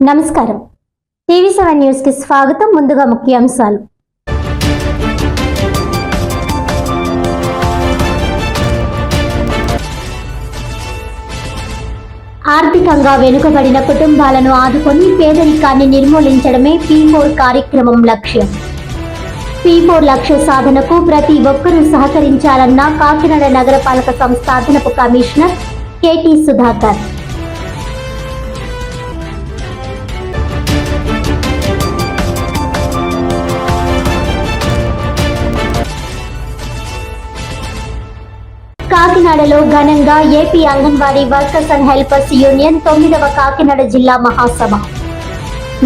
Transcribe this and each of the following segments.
నమస్కారం. TV seven న్యూస్కి స్వాగతం ముందుగా ముఖ్యాంశాలు. ఆర్థికంగా వెనుకబడిన కుటుంబాలను ఆదుకొని పేదరికాన్ని నిర్మూలించడమే పీ ఫోర్ కార్యక్రమం లక్ష్యం. పీ ఫోర్ లక్ష్య సాధనకు ప్రతి ఒక్కరూ సహకరించాలన్న కాకినాడ నగరపాలక సంస్థ అదనపు కమిషనర్ కెటి సుధాకర్. కాకినాడలో ఘనంగా AP anganwadi workers and helpers union తొమ్మిదవ కాకినాడ జిల్లా మహాసభ.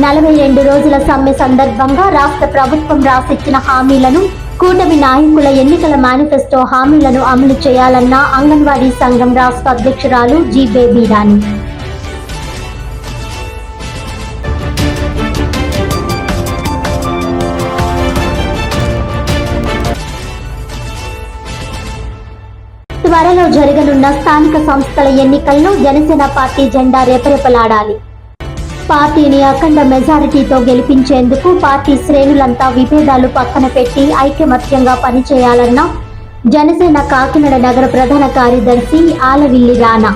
నలభై రెండు రోజుల సమ్మె సందర్భంగా రాష్ట్ర ప్రభుత్వం రాసిచ్చిన హామీలను కూటమి నాయకుల ఎన్నికల మేనిఫెస్టో హామీలను అమలు చేయాలన్న అంగన్వాడీ సంఘం రాష్ట్ర అధ్యక్షురాలు జి బేబీ రాణి. త్వరలో జరగనున్న స్థానిక సంస్థల ఎన్నికల్లో జనసేన పార్టీ జెండా రెపరెపలాడాలి. పార్టీని అఖండ మెజారిటీతో గెలిపించేందుకు పార్టీ శ్రేణులంతా విభేదాలు పక్కన పెట్టి ఐకమత్యంగా పనిచేయాలన్న జనసేన కాకినాడ నగర ప్రధాన కార్యదర్శి ఆలవిల్లి రానా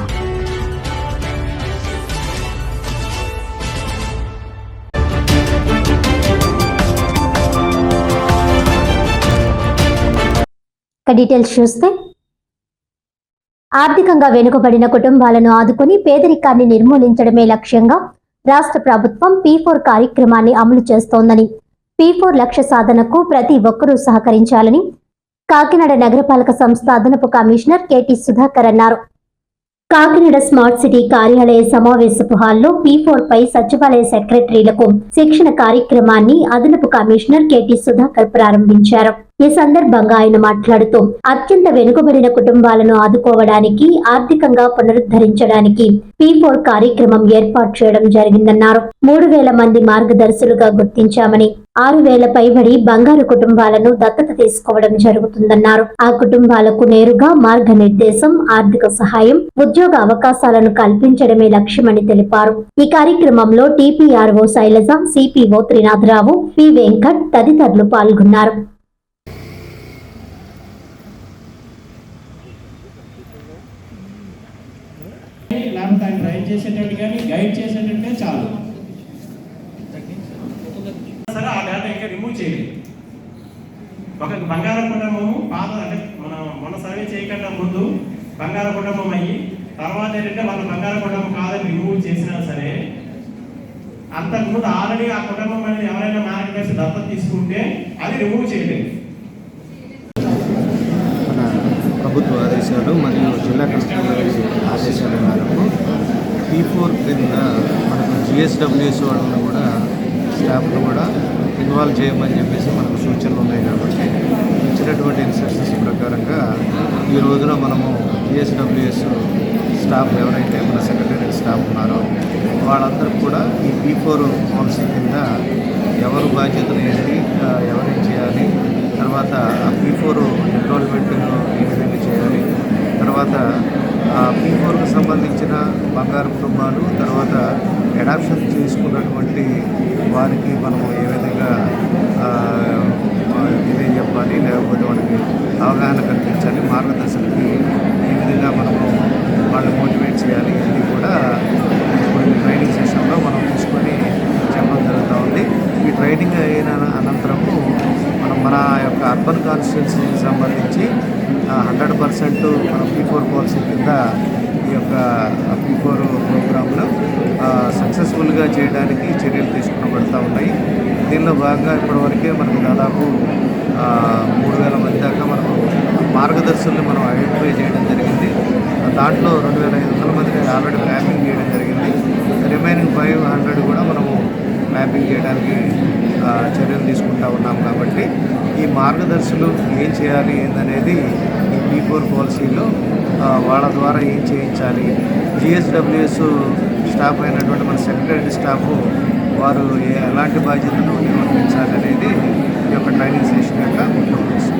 డీటెయిల్స్ చూస్తే ఆర్థికంగా వెనుకబడిన కుటుంబాలను ఆదుకుని పేదరికాన్ని నిర్మూలించడమే లక్ష్యంగా రాష్ట్ర ప్రభుత్వం పీ ఫోర్ కార్యక్రమాన్ని అమలు చేస్తోందని పీ ఫోర్ లక్ష్య సాధనకు ప్రతి ఒక్కరూ సహకరించాలని కాకినాడ నగరపాలక సంస్థ అదనపు కమిషనర్ కెటి సుధాకర్ అన్నారు. కాకినాడ స్మార్ట్ సిటీ కార్యాలయ సమావేశపు హాల్లో పీ ఫోర్ పై సచివాలయ సెక్రటరీలకు శిక్షణ కార్యక్రమాన్ని అదనపు కమిషనర్ కెటి సుధాకర్ ప్రారంభించారు. ఈ సందర్భంగా ఆయన మాట్లాడుతూ అత్యంత వెనుకబడిన కుటుంబాలను ఆదుకోవడానికి ఆర్థికంగా పునరుద్ధరించడానికి పీ ఫోర్ కార్యక్రమం ఏర్పాటు చేయడం జరిగిందన్నారు. మూడు వేల మంది మార్గదర్శులుగా గుర్తించామని ఆరు వేల పైబడి బంగారు కుటుంబాలను దత్తత తీసుకోవడం జరుగుతుందన్నారు. ఆ కుటుంబాలకు నేరుగా మార్గనిర్దేశం ఆర్థిక సహాయం ఉద్యోగ అవకాశాలను కల్పించడమే లక్ష్యమని తెలిపారు. ఈ కార్యక్రమంలో TPRO Shailaja CPO Trinatharao P Venkat తదితరులు పాల్గొన్నారు. లేకపోతే ఆయన డ్రైవ్ చేసేటట్టు కానీ గైడ్ చేసేటట్టే చాలు. సరే ఆ డేటా ఇంకా రిమూవ్ చేయాలి ఒక బంగార కుటుంబము పాత అంటే మన మన సర్వే చేయకుండా ముందు బంగార కుటుంబం అయ్యి తర్వాత ఏంటంటే వాళ్ళ బంగార కుటుంబం కాదని రిమూవ్ చేసినా సరే అంతకుముందు ఆల్రెడీ ఆ కుటుంబం అనేది ఎవరైనా మేరకు వేసి దత్తత తీసుకుంటే అది రిమూవ్ చేయలేదు మన ప్రభుత్వ ఆదేశాలు మరియు జిల్లా కలెక్టర్ పీ ఫోర్ క్రింద మనకు జిఎస్డబ్ల్యూఎస్ వాళ్ళని కూడా స్టాఫ్ను కూడా ఇన్వాల్వ్ చేయమని చెప్పేసి మనకు సూచనలు ఉన్నాయి కాబట్టి ఇచ్చినటువంటి ఇన్స్ట్రక్షన్స్ ప్రకారంగా ఈ రోజున మనము జిఎస్డబ్ల్యూఎస్ స్టాఫ్ ఎవరైతే మన సెక్రటరీ స్టాఫ్ ఉన్నారో వాళ్ళందరూ కూడా ఈ పీ ఫోర్ పాలసీ కింద ఎవరు బాధ్యతలు ఏంటి ఎవరేం చేయాలి తర్వాత ఆ పీ ఫోర్ ఎన్రోల్మెంట్ ఏ విధంగా చేయాలి తర్వాత ఆ పీ ఫోర్ సంబంధించిన బంగారు కుటుంబాలు తర్వాత అడాప్షన్ చేసుకున్నటువంటి వారికి మనము ఏ విధంగా ఇదే చెప్పాలి లేకపోతే వాళ్ళకి అవగాహన కల్పించాలి మార్గదర్శనకి ఏ విధంగా మనము వాళ్ళు మోటివేట్ చేయాలి ఇది కూడా ఇప్పుడు ట్రైనింగ్ సెషన్లో మనం తీసుకొని చెప్పడం జరుగుతూ ఉంది. ఈ ట్రైనింగ్ అయిన అనంతరము మనం మన యొక్క అర్బన్ కాన్స్టిట్యున్సీకి సంబంధించి హండ్రెడ్ పర్సెంట్ మనం పీ ఫోర్ పాలసీ కింద యొక్క పీ ఫోర్ ప్రోగ్రాంలో సక్సెస్ఫుల్గా చేయడానికి చర్యలు తీసుకోబడతా ఉన్నాయి. దీనిలో భాగంగా ఇప్పటివరకే మనకు దాదాపు మూడు వేల మంది దాకా మనకు మార్గదర్శుల్ని మనం ఐడెంటిఫై చేయడం జరిగింది. దాంట్లో రెండు వేల ఐదు వందల మందిని ఆల్రెడీ మ్యాపింగ్ చేయడం జరిగింది. రిమైనింగ్ ఫైవ్ హండ్రెడ్ కూడా మనము మ్యాపింగ్ చేయడానికి చర్యలు తీసుకుంటా ఉన్నాం కాబట్టి ఈ మార్గదర్శులు ఏం చేయాలి ఏందనేది ఈ ఫోర్ పాలసీలో వాళ్ళ ద్వారా ఏం చేయించాలి? జిఎస్డబ్ల్యూఎస్ స్టాఫ్ అయినటువంటి మన సెక్రటరీ స్టాఫ్ వారు ఎలాంటి బాధ్యతను నిర్వర్తించాలి అనేది ఈ యొక్క ట్రైనింగ్ సెషన్ యొక్క ముఖ్య ఉద్దేశం.